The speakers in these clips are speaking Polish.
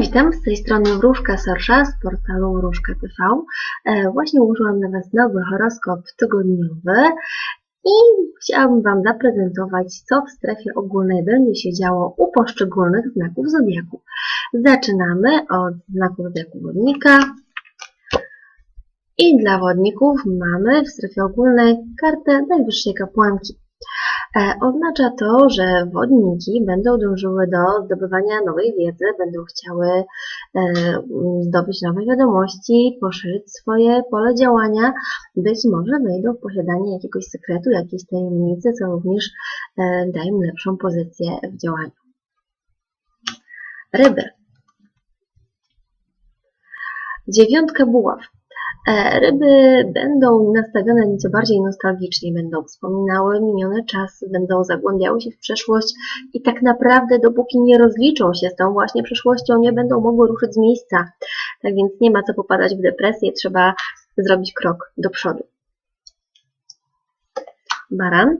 Witam, z tej strony Wróżka Sorsza z portalu TV. E, Właśnie ułożyłam dla Was nowy horoskop tygodniowy i chciałabym Wam zaprezentować, co w strefie ogólnej będzie się działo u poszczególnych znaków zodiaku. Zaczynamy od znaku zodiaku wodnika. I dla wodników mamy w strefie ogólnej kartę najwyższej kapłanki. E, Oznacza to, że wodniki będą dążyły do zdobywania nowej wiedzy, będą chciały e, zdobyć nowe wiadomości, poszerzyć swoje pole działania, być może wejdą w posiadanie jakiegoś sekretu, jakiejś tajemnicy, co również e, daje im lepszą pozycję w działaniu. Ryby. Dziewiątka buław. E, Ryby będą nastawione nieco bardziej nostalgicznie, będą wspominały minione czasy, będą zagłębiały się w przeszłość i tak naprawdę dopóki nie rozliczą się z tą właśnie przeszłością, nie będą mogły ruszyć z miejsca. Tak więc nie ma co popadać w depresję, trzeba zrobić krok do przodu. Baran.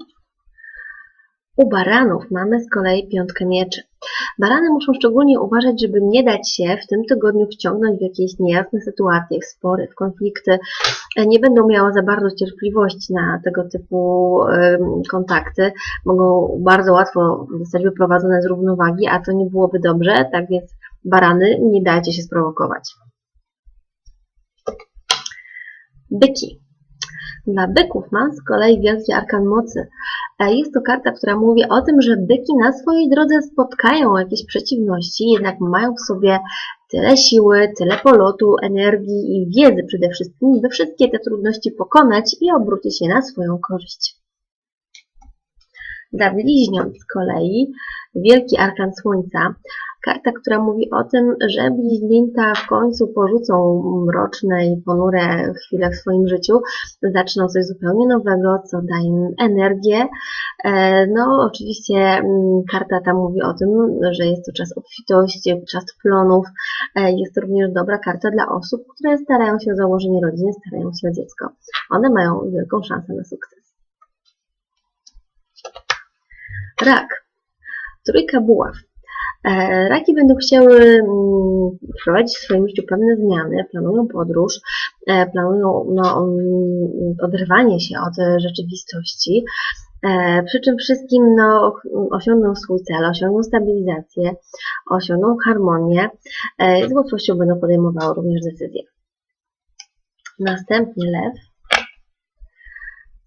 U baranów mamy z kolei piątkę mieczy. Barany muszą szczególnie uważać, żeby nie dać się w tym tygodniu wciągnąć w jakieś niejasne sytuacje, w spory, w konflikty. Nie będą miały za bardzo cierpliwości na tego typu kontakty. Mogą bardzo łatwo zostać wyprowadzone z równowagi, a to nie byłoby dobrze, tak więc barany nie dajcie się sprowokować. Byki. Dla byków mam z kolei Wielki Arkan Mocy. Jest to karta, która mówi o tym, że byki na swojej drodze spotkają jakieś przeciwności, jednak mają w sobie tyle siły, tyle polotu, energii i wiedzy przede wszystkim, by wszystkie te trudności pokonać i obrócić się na swoją korzyść. Dla bliźniąt z kolei Wielki Arkan Słońca Karta, która mówi o tym, że bliźnięta w końcu porzucą mroczne i ponure chwile w swoim życiu, zaczną coś zupełnie nowego, co daje im energię. E, no, oczywiście mm, karta ta mówi o tym, że jest to czas obfitości, czas plonów. E, jest to również dobra karta dla osób, które starają się o założenie rodziny, starają się o dziecko. One mają wielką szansę na sukces. Rak. Trójka buław. E, raki będą chciały mm, wprowadzić w swoim życiu pewne zmiany, planują podróż, e, planują no, mm, oderwanie się od rzeczywistości, e, przy czym wszystkim no, osiągną swój cel, osiągną stabilizację, osiągną harmonię, z łatwością będą podejmowały również decyzje. Następnie lew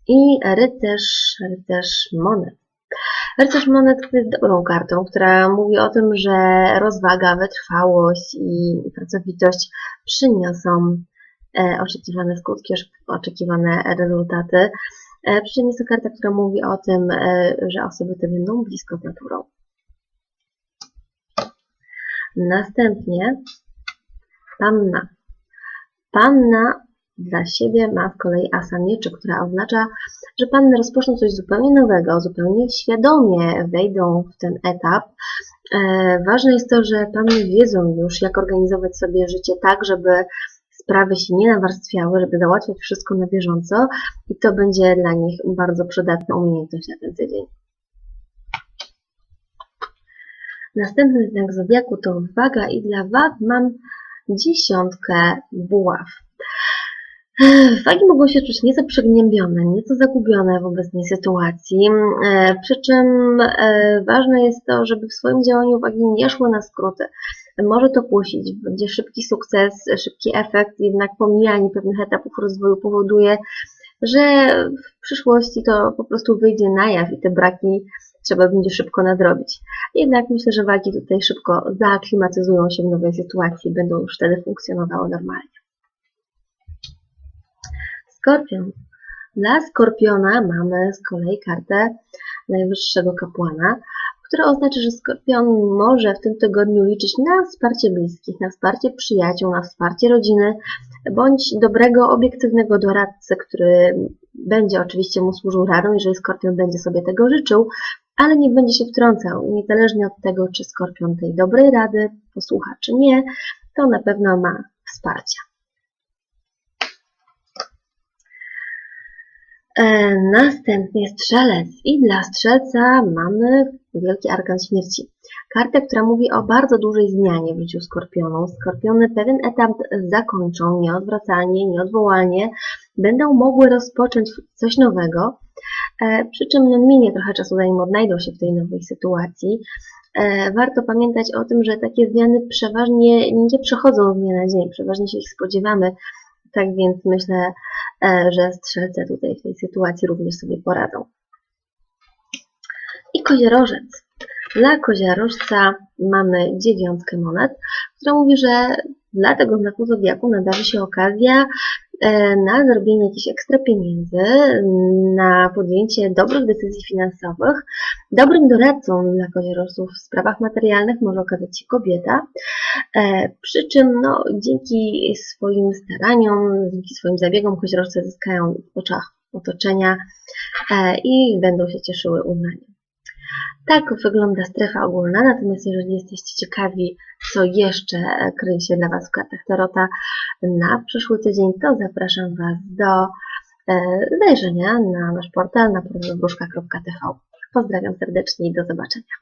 i rycerz, rycerz monet. Rycerz monet jest dobrą kartą, która mówi o tym, że rozwaga, wytrwałość i pracowitość przyniosą e, oczekiwane skutki, oczekiwane rezultaty. E, przy czym jest to karta, która mówi o tym, e, że osoby te będą blisko z naturą. Następnie panna. Panna dla siebie ma z kolei asa mieczy, która oznacza, że panny rozpoczną coś zupełnie nowego, zupełnie świadomie wejdą w ten etap. E, ważne jest to, że panny wiedzą już, jak organizować sobie życie tak, żeby sprawy się nie nawarstwiały, żeby załatwiać wszystko na bieżąco i to będzie dla nich bardzo przydatna umiejętność na ten tydzień. Następny znak zodiaku to waga i dla wag mam dziesiątkę buław. Wagi mogą się czuć nieco przygnębione, nieco zagubione w obecnej sytuacji, e, przy czym e, ważne jest to, żeby w swoim działaniu wagi nie szły na skróty. Może to kusić, będzie szybki sukces, szybki efekt, jednak pomijanie pewnych etapów rozwoju powoduje, że w przyszłości to po prostu wyjdzie na jaw i te braki trzeba będzie szybko nadrobić. Jednak myślę, że wagi tutaj szybko zaaklimatyzują się w nowej sytuacji, będą już wtedy funkcjonowały normalnie. Skorpion. Dla Skorpiona mamy z kolei kartę Najwyższego Kapłana, która oznacza, że Skorpion może w tym tygodniu liczyć na wsparcie bliskich, na wsparcie przyjaciół, na wsparcie rodziny, bądź dobrego, obiektywnego doradcę, który będzie oczywiście mu służył radą, jeżeli Skorpion będzie sobie tego życzył, ale nie będzie się wtrącał. Niezależnie od tego, czy Skorpion tej dobrej rady posłucha, czy nie, to na pewno ma wsparcie. Następnie strzelec i dla strzelca mamy Wielki Arkan Śmierci. Kartę, która mówi o bardzo dużej zmianie w życiu Skorpionów. Skorpiony pewien etap zakończą nieodwracalnie, nieodwołalnie. Będą mogły rozpocząć coś nowego, e, przy czym no, minie trochę czasu, zanim odnajdą się w tej nowej sytuacji. E, Warto pamiętać o tym, że takie zmiany przeważnie nie przechodzą z dnia na dzień, przeważnie się ich spodziewamy, tak więc myślę, e, że strzelce tutaj w tej sytuacji również sobie poradzą. I koziorożec. Dla koziorożca mamy dziewiątkę monet, która mówi, że dla tego znaku zodiaku nadarzy się okazja e, na zrobienie jakichś ekstra pieniędzy, na podjęcie dobrych decyzji finansowych. Dobrym doradcą dla koziorożców w sprawach materialnych może okazać się kobieta, e, przy czym no, dzięki swoim staraniom, dzięki swoim zabiegom koziorożce zyskają w oczach otoczenia e, i będą się cieszyły uznaniem. Tak wygląda strefa ogólna, natomiast jeżeli jesteście ciekawi, co jeszcze kryje się dla Was w kartach Tarota na przyszły tydzień, to zapraszam Was do e, zajrzenia na nasz portal na portalwróżka.tv. Pozdrawiam serdecznie i do zobaczenia.